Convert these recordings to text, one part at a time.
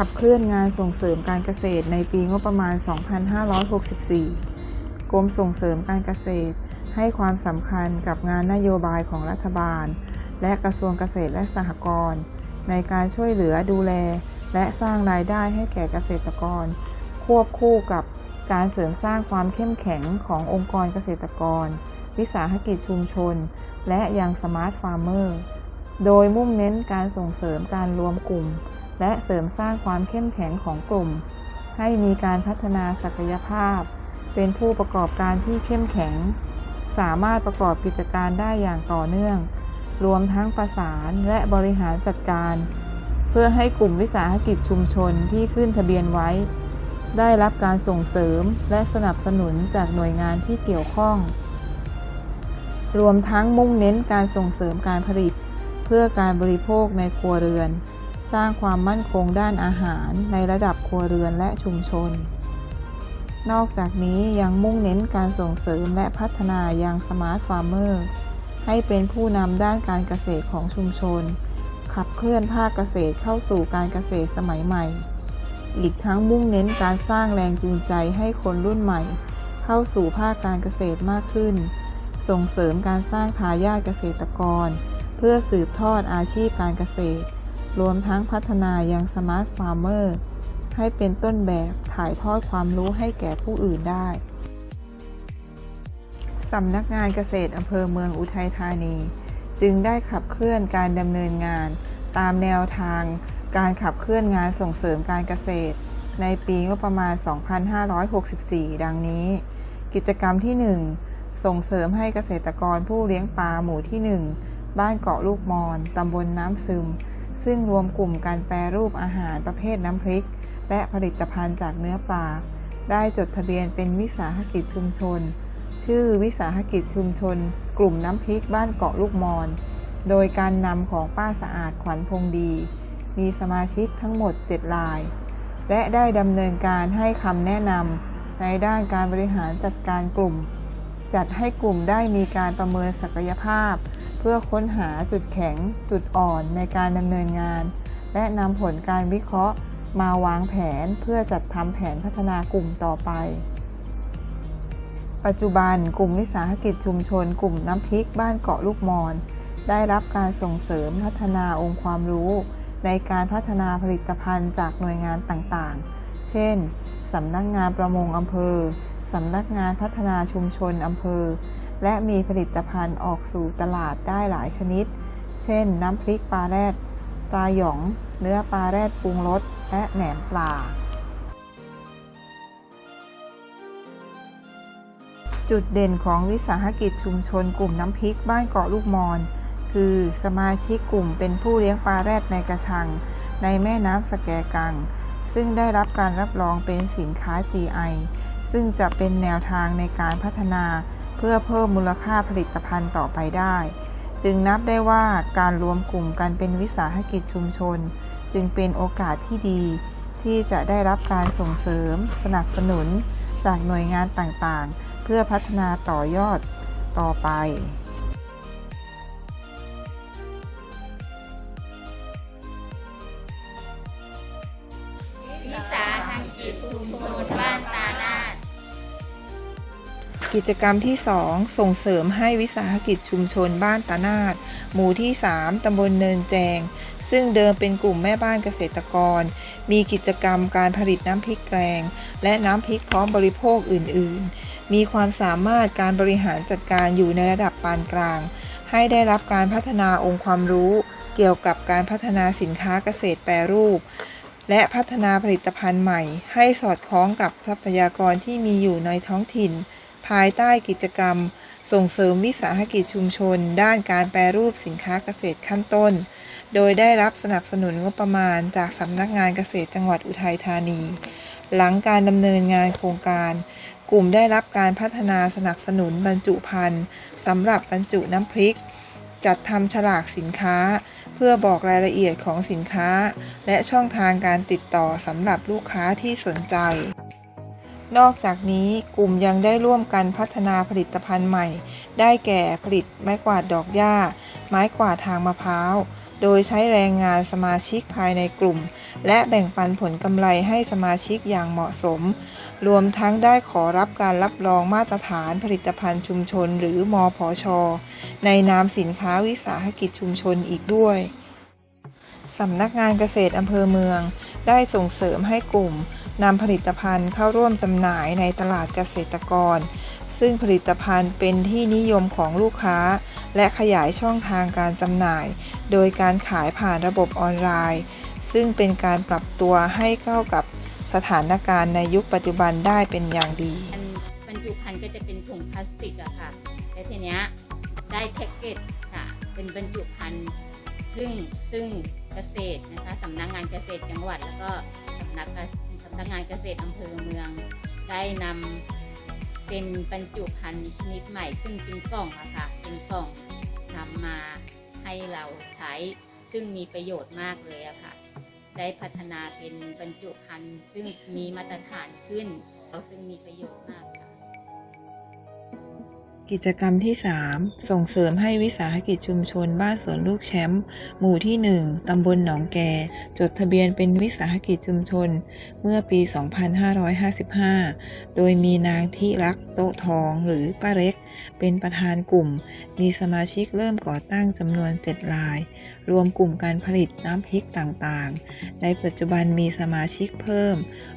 ขับเคลื่อนงานส่งเสริมการเกษตรในปีงบประมาณ 2564 กรมส่งเสริมการเกษตร ให้ความสำคัญกับงานนโยบายของรัฐบาล และกระทรวงเกษตรและสหกรณ์ในการช่วยเหลือดูแล และสร้างรายได้ให้แก่เกษตรกร ควบคู่กับการเสริมสร้างความเข้มแข็งขององค์กรเกษตรกร วิสาหกิจชุมชน และยังสมาร์ทฟาร์มเมอร์ โดยมุ่งเน้นการส่งเสริมการรวมกลุ่ม และเสริมสร้างความเข้มแข็งของกลุ่ม ให้มีการพัฒนาศักยภาพ เป็นผู้ประกอบการที่เข้มแข็ง สามารถประกอบกิจการได้อย่างต่อเนื่อง รวมทั้งประสานและบริหารจัดการ เพื่อให้กลุ่มวิสาหกิจชุมชนที่ขึ้นทะเบียนไว้ ได้รับการส่งเสริมและสนับสนุนจากหน่วยงานที่เกี่ยวข้อง รวมทั้งมุ่งเน้นการส่งเสริมการผลิต เพื่อการบริโภคในครัวเรือน สร้างความมั่นคงด้านอาหารในระดับครัวเรือนและชุมชน นอกจากนี้ยังมุ่งเน้นการส่งเสริมและพัฒนายังสมาร์ทฟาร์มเมอร์ให้เป็นผู้นำด้านการเกษตรของชุมชน ขับเคลื่อนภาคเกษตรเข้าสู่การเกษตรสมัยใหม่ อีกทั้งมุ่งเน้นการสร้างแรงจูงใจให้คนรุ่นใหม่ เข้าสู่ภาคการเกษตรมากขึ้น ส่งเสริมการสร้างทายาทเกษตรกร เพื่อสืบทอดอาชีพการเกษตร รวมทั้งพัฒนายังสมาร์ทฟาร์มเมอร์ให้เป็นต้นแบบถ่ายทอดความรู้ให้แก่ผู้อื่นได้สำนักงานเกษตรอำเภอเมืองอุทัยธานี จึงได้ขับเคลื่อนการดำเนินงาน ตามแนวทาง การขับเคลื่อนงานส่งเสริมการเกษตร ในปีงบประมาณ 2564 ดังนี้ กิจกรรมที่ 1 ส่งเสริมให้เกษตรกรผู้เลี้ยงปลาหมู่ที่ 1 บ้านเกาะลูกมอน ตำบลน้ำซึม ซึ่งรวมกลุ่มการแปรรูปอาหารประเภทน้ำพริก และผลิตภัณฑ์จากเนื้อปลา ได้จดทะเบียนเป็นวิสาหกิจชุมชน ชื่อวิสาหกิจชุมชน กลุ่มน้ำพริกบ้านเกาะลูกมอน โดยการนำของป้าสะอาดขวัญพงดี มีสมาชิกทั้งหมด 7 ราย และได้ดำเนินการให้คำแนะนำในด้านการบริหารจัดการกลุ่ม จัดให้กลุ่มได้มีการประเมินศักยภาพ เพื่อค้นหาจุดแข็ง จุดอ่อนในการดำเนินงาน และนำผลการวิเคราะห์มาวางแผนเพื่อจัดทำแผนพัฒนากลุ่มต่อไป ปัจจุบันกลุ่มวิสาหกิจชุมชน กลุ่มน้ำพริกบ้านเกาะลูกมอน ได้รับการส่งเสริมพัฒนาองค์ความรู้ ในการพัฒนาผลิตภัณฑ์จากหน่วยงานต่างๆ เช่นสำนักงานประมงอำเภอสำนักงานพัฒนาชุมชนอำเภอ และมีผลิตภัณฑ์ออกสู่ตลาดได้หลายชนิด เช่น น้ำพริกปลาแรด ปลาหยอง เนื้อปลาแรดปรุงรส และแหนมปลา จุดเด่นของวิสาหกิจชุมชนกลุ่มน้ำพริกบ้านเกาะลูกมอน คือสมาชิกกลุ่มเป็นผู้เลี้ยงปลาแรดในกระชัง ในแม่น้ำสแกกัง ซึ่งได้รับการรับรองเป็นสินค้า GI ซึ่งจะเป็นแนวทางในการพัฒนา เพื่อเพิ่มมูลค่าผลิตภัณฑ์ต่อไปได้ จึงนับได้ว่าการรวมกลุ่มกันเป็นวิสาหกิจชุมชน จึงเป็นโอกาสที่ดี ที่จะได้รับการส่งเสริม สนับสนุน จากหน่วยงานต่างๆ เพื่อพัฒนาต่อยอดต่อไป กิจกรรมที่ 2 ส่งเสริมให้วิสาหกิจชุมชนบ้านตานาดหมู่ที่ 3 ตำบลเนินแจง ซึ่งเดิมเป็นกลุ่มแม่บ้านเกษตรกร มีกิจกรรมการผลิตน้ำพริกแกง และน้ำพริกพร้อมบริโภคอื่น ๆ มีความสามารถการบริหารจัดการอยู่ในระดับปานกลาง ให้ได้รับการพัฒนาองค์ความรู้ เกี่ยวกับการพัฒนาสินค้าเกษตรแปรรูปและพัฒนาผลิตภัณฑ์ใหม่ ให้สอดคล้องกับทรัพยากรที่มีอยู่ในท้องถิ่น ภายใต้กิจกรรม ส่งเสริมวิสาหกิจชุมชน ด้านการแปรรูปสินค้าเกษตรขั้นต้น โดยได้รับสนับสนุนงบประมาณจากสำนักงานเกษตรจังหวัดอุทัยธานี หลังการดำเนินงานโครงการ กลุ่มได้รับการพัฒนาสนับสนุนบรรจุภัณฑ์สำหรับบรรจุน้ำพริก จัดทำฉลากสินค้าเพื่อบอกรายละเอียดของสินค้า และช่องทางการติดต่อสำหรับลูกค้าที่สนใจ นอกจากนี้กลุ่มยังได้ร่วมกันพัฒนาผลิตภัณฑ์ใหม่ ได้แก่ผลิตไม้กวาดดอกหญ้า ไม้กวาดทางมะพร้าว โดยใช้แรงงานสมาชิกภายในกลุ่ม และแบ่งปันผลกำไรให้สมาชิกอย่างเหมาะสม รวมทั้งได้ขอรับการรับรองมาตรฐานผลิตภัณฑ์ชุมชนหรือมอพอชในนามสินค้าวิสาหกิจชุมชนอีกด้วยสำนักงานเกษตรอำเภอเมือง ได้ส่งเสริมให้กลุ่ม นำผลิตภัณฑ์เข้าร่วมจำหน่ายในตลาดเกษตรกร ซึ่งผลิตภัณฑ์เป็นที่นิยมของลูกค้า และขยายช่องทางการจำหน่าย โดยการขายผ่านระบบออนไลน์ ซึ่งเป็นการปรับตัวให้เข้ากับสถานการณ์ในยุคปัจจุบันได้เป็นอย่างดีอันบรรจุภัณฑ์ก็จะเป็นถุงพลาสติกอะค่ะแต่ทีเนี้ยได้แพ็กเกจค่ะ เป็นบรรจุภัณฑ์ซึ่งซึ่งเกษตรนะคะสำนักงานเกษตรจังหวัดแล้วก็สำนักงานสำ นักงานเกษตรอำเภอเมือง ได้นำเป็นบรรจุภัณฑ์ชนิดใหม่ ซึ่งเป็นกล่องอะค่ะเป็นกล่องนำมาให้เราใช้ ซึ่งมีประโยชน์มากเลยอะค่ะ ได้พัฒนาเป็นบรรจุภัณฑ์ซึ่งมีมาตรฐานขึ้นซึ่งมีประโยชน์มากค่ะ กิจกรรมที่ 3 ส่งเสริมให้วิสาหกิจชุมชนบ้านสวนลูกแชมป์หมู่ที่ 1 ตำบลหนองแก จดทะเบียนเป็นวิสาหกิจชุมชน เมื่อปี 2555 โดยมีนางที่รักโตทองหรือป้าเล็ก เป็นประธานกลุ่ม มีสมาชิกเริ่มก่อตั้งจำนวน 7 ราย รวมกลุ่มการผลิตน้ำพริกต่างๆ ในปัจจุบันมีสมาชิกเพิ่ม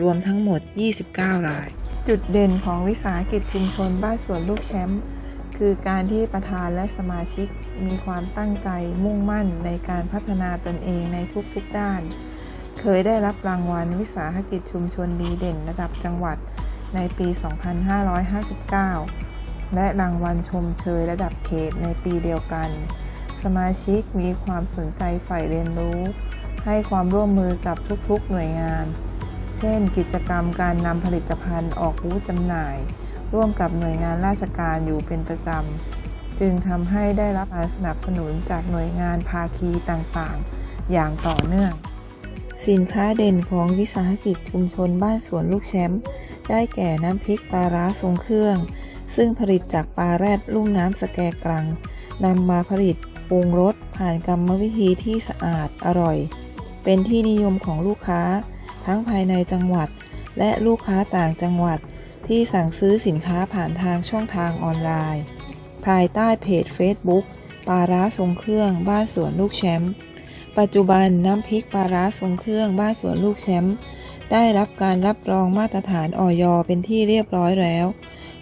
รวมทั้งหมด 29 ราย จุดเด่นของวิสาหกิจชุมชนบ้านสวนลูกแชมป์คือการที่ประธานและสมาชิกมีความตั้งใจมุ่งมั่นในการพัฒนาตนเองในทุกๆด้าน เคยได้รับรางวัลวิสาหกิจชุมชนดีเด่นระดับจังหวัดในปี 2559 และรางวัลชมเชยระดับเขตในปีเดียวกัน สมาชิกมีความสนใจใฝ่เรียนรู้ ให้ความร่วมมือกับทุกๆหน่วยงาน เช่น กิจกรรมการนำผลิตภัณฑ์ออกบูธจำหน่าย ร่วมกับหน่วยงานราชการอยู่เป็นประจำ จึงทำให้ได้รับการสนับสนุนจากหน่วยงานภาคีต่างๆ อย่างต่อเนื่อง สินค้าเด่นของวิสาหกิจชุมชนบ้านสวนลูกแชมป์ได้แก่น้ำพริกปลาร้าทรงเครื่อง ซึ่งผลิตจากปลาแรดลุ่มน้ำสแกกรังนำมาผลิตปรุงรสผ่านกรรมวิธีที่สะอาดอร่อย เป็นที่นิยมของลูกค้า ทั้งภายในจังหวัด และลูกค้าต่างจังหวัด ที่สั่งซื้อสินค้าผ่านทางช่องทางออนไลน์ ภายใต้เพจ Facebook ปลาร้าทรงเครื่องบ้านสวนลูกแชมป์ปัจจุบันน้ำพริกปลาร้าทรงเครื่องบ้านสวนลูกแชมป์ได้รับการรับรองมาตรฐานออยเป็นที่เรียบร้อยแล้ว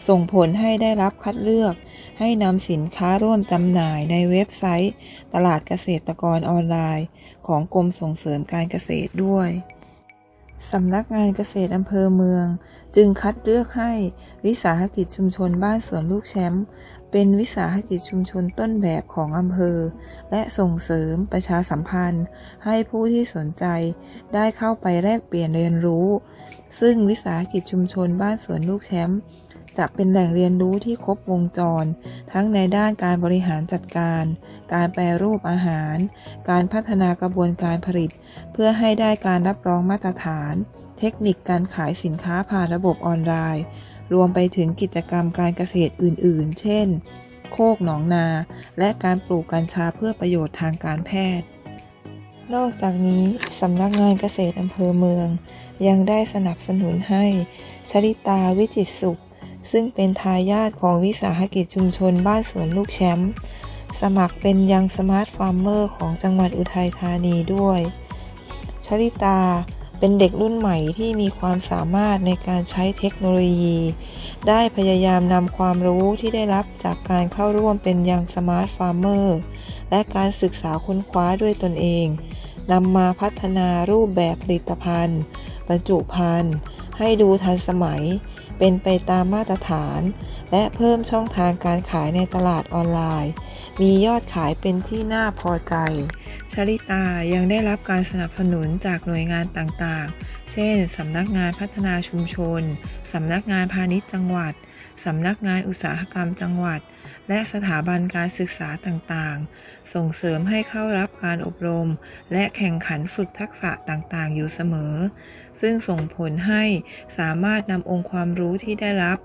ส่งผลให้ได้รับคัดเลือก ให้นำสินค้าร่วมจำหน่ายในเว็บไซต์ ตลาดเกษตรกรออนไลน์ ของกรมส่งเสริมการเกษตรด้วย สำนักงานเกษตรอำเภอเมือง จึงคัดเลือกให้วิสาหกิจชุมชนบ้านสวนลูกแชมป์เป็นวิสาหกิจชุมชนต้นแบบของอำเภอ และส่งเสริมประชาสัมพันธ์ ให้ผู้ที่สนใจได้เข้าไปแลกเปลี่ยนเรียนรู้ ซึ่งวิสาหกิจชุมชนบ้านสวนลูกแชมป์ จะเป็นแหล่งเรียนรู้ที่ครบวงจร ทั้งในด้านการบริหารจัดการ การแปรรูปอาหาร การพัฒนากระบวนการผลิต เพื่อให้ได้การรับรองมาตรฐาน เทคนิคการขายสินค้าผ่านระบบออนไลน์ รวมไปถึงกิจกรรมการเกษตรอื่น ๆ เช่น โคกหนองนา และการปลูกกัญชาเพื่อประโยชน์ทางการแพทย์ นอกจากนี้สำนักงานเกษตรอำเภอเมือง ยังได้สนับสนุนให้ชลิตาวิจิตรสุข ซึ่งเป็นทายาทของวิสาหกิจชุมชนบ้านสวนลูกแชมป์สมัครเป็นยังสมาร์ทฟาร์มเมอร์ของจังหวัดอุทัยธานีด้วยชลิตาเป็นเด็กรุ่นใหม่ที่มีความสามารถในการใช้เทคโนโลยี ได้พยายามนำความรู้ที่ได้รับจากการเข้าร่วมเป็นยังสมาร์ทฟาร์มเมอร์และการศึกษาค้นคว้าด้วยตนเองนำมาพัฒนารูปแบบผลิตภัณฑ์ บรรจุภัณฑ์ ให้ดูทันสมัย เป็นไปตามมาตรฐาน และเพิ่มช่องทางการขายในตลาดออนไลน์ มียอดขายเป็นที่น่าพอใจ ชลิตายังได้รับการสนับสนุนจากหน่วยงานต่างๆ เช่น สำนักงานพัฒนาชุมชน สำนักงานพาณิชย์จังหวัด สำนักงานอุตสาหกรรมจังหวัด และสถาบันการศึกษาต่างๆ ส่งเสริมให้เข้ารับการอบรม และแข่งขันฝึกทักษะต่างๆ อยู่เสมอ ซึ่งส่งผลให้สามารถนำองค์ความรู้ที่ได้รับ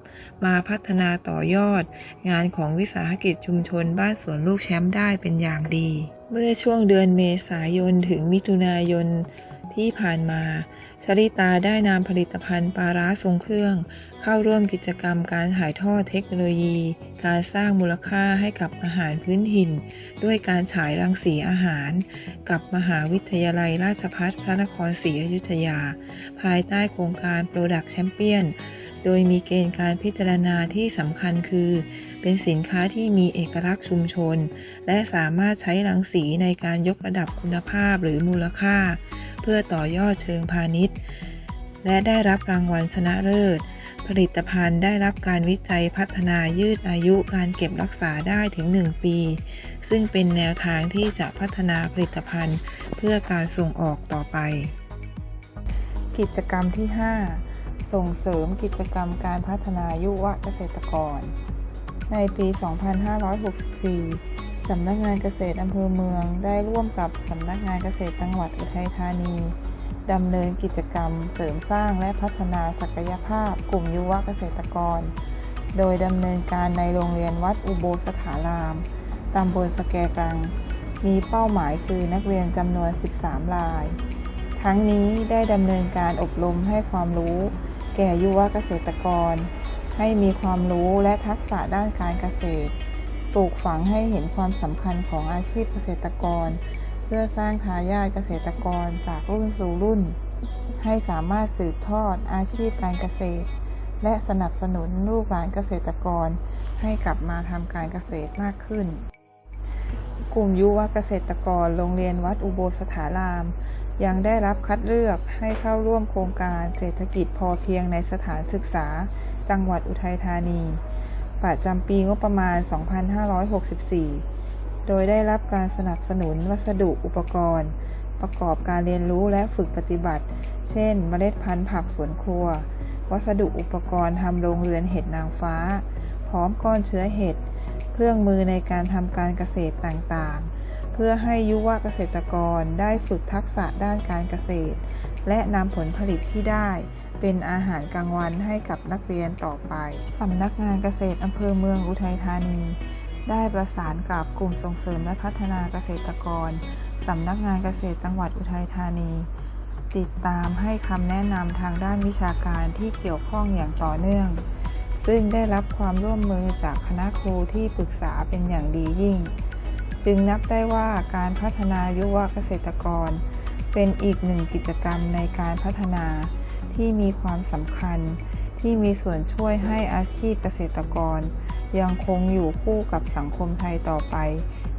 มาพัฒนาต่อยอด งานของวิสาหกิจชุมชนบ้านสวนลูกแชมป์ได้เป็นอย่างดี เมื่อช่วงเดือนเมษายนถึงมิถุนายนที่ผ่านมา ชริตาได้นำผลิตภัณฑ์ปลาร้าทรงเครื่อง เข้าร่วมกิจกรรมการถ่ายทอดเทคโนโลยี การสร้างมูลค่าให้กับอาหารพื้นถิ่น ด้วยการฉายรังสีอาหาร กับมหาวิทยาลัยราชพัฒพระนครศรีอยุธยา ภายใต้โครงการ Product Champion โดยมีเกณฑ์การพิจารณาที่สำคัญคือ เป็นสินค้าที่มีเอกลักษณ์ชุมชน และสามารถใช้รังสีในการยกระดับคุณภาพหรือมูลค่า เพื่อต่อยอดเชิงพาณิชย์ และได้รับรางวัลชนะเลิศ ผลิตภัณฑ์ได้รับการวิจัยพัฒนายืดอายุการเก็บรักษาได้ถึง 1 ปี ซึ่งเป็นแนวทางที่จะพัฒนาผลิตภัณฑ์ เพื่อการส่งออกต่อไป กิจกรรมที่ 5 ส่งเสริมกิจกรรมการพัฒนายุวเกษตรกร ในปี 2564 สำนักงานเกษตรอำเภอเมืองได้ร่วมกับสำนักงานเกษตรจังหวัดอุทัยธานีดำเนินกิจกรรมเสริมสร้างและพัฒนาศักยภาพกลุ่มยุวเกษตรกร โดยดำเนินการในโรงเรียนวัดอุโบสถาราม ตำบลสแกกลัง มีเป้าหมายคือนักเรียนจำนวน 13 ราย ทั้งนี้ได้ดำเนินการอบรมให้ความรู้ แก่ยุวเกษตรกร ให้มีความรู้และทักษะด้านการเกษตร ปลูกฝังให้เห็นความสำคัญของอาชีพเกษตรกร เพื่อสร้างทายาทเกษตรกรจากรุ่นสู่รุ่น ให้สามารถสืบทอดอาชีพการเกษตร และสนับสนุนลูกหลานเกษตรกร ให้กลับมาทำการเกษตรมากขึ้น กลุ่มยุวเกษตรกรโรงเรียนวัดอุโบสถาราม ยังได้รับคัดเลือกให้เข้าร่วมโครงการเศรษฐกิจพอเพียงในสถานศึกษา จังหวัดอุทัยธานี ประจำปีงบประมาณ 2564 โดยได้รับการสนับสนุนวัสดุอุปกรณ์ ประกอบการเรียนรู้และฝึกปฏิบัติ เช่น เมล็ดพันธุ์ผักสวนครัว วัสดุอุปกรณ์ทำโรงเรือนเห็ดนางฟ้า พร้อมก้อนเชื้อเห็ด เครื่องมือในการทำการเกษตรต่างๆ เพื่อให้ยุวเกษตรกรได้ฝึกทักษะด้านการเกษตร และนำผลผลิตที่ได้เป็นอาหารกลางวันให้กับนักเรียนต่อไป สำนักงานเกษตรอำเภอเมืองอุทัยธานี ได้ประสานกับกลุ่มส่งเสริมและพัฒนาเกษตรกร สำนักงานเกษตรจังหวัดอุทัยธานี ติดตามให้คำแนะนำทางด้านวิชาการที่เกี่ยวข้องอย่างต่อเนื่อง ซึ่งได้รับความร่วมมือจากคณะครูที่ปรึกษาเป็นอย่างดียิ่ง จึงนับได้ว่าการพัฒนายุวเกษตรกร เป็นอีกหนึ่งกิจกรรมในการพัฒนาที่มีความสำคัญ ที่มีส่วนช่วยให้อาชีพเกษตรกร ยังคงอยู่คู่กับสังคมไทยต่อไป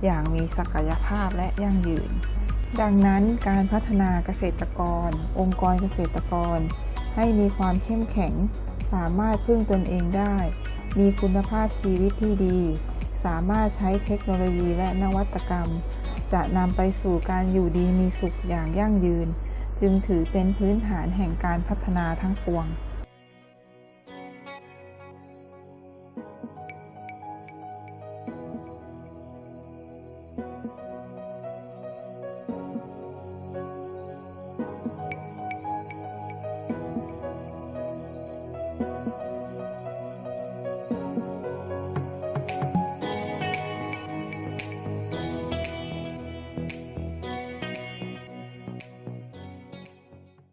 อย่างมีศักยภาพและยั่งยืน ดังนั้นการพัฒนาเกษตรกร องค์กรเกษตรกร ให้มีความเข้มแข็ง สามารถพึ่งตนเองได้ มีคุณภาพชีวิตที่ดี สามารถใช้เทคโนโลยีและนวัตกรรม จะนำไปสู่การอยู่ดีมีสุขอย่างยั่งยืน จึงถือเป็นพื้นฐานแห่งการพัฒนาทั้งปวง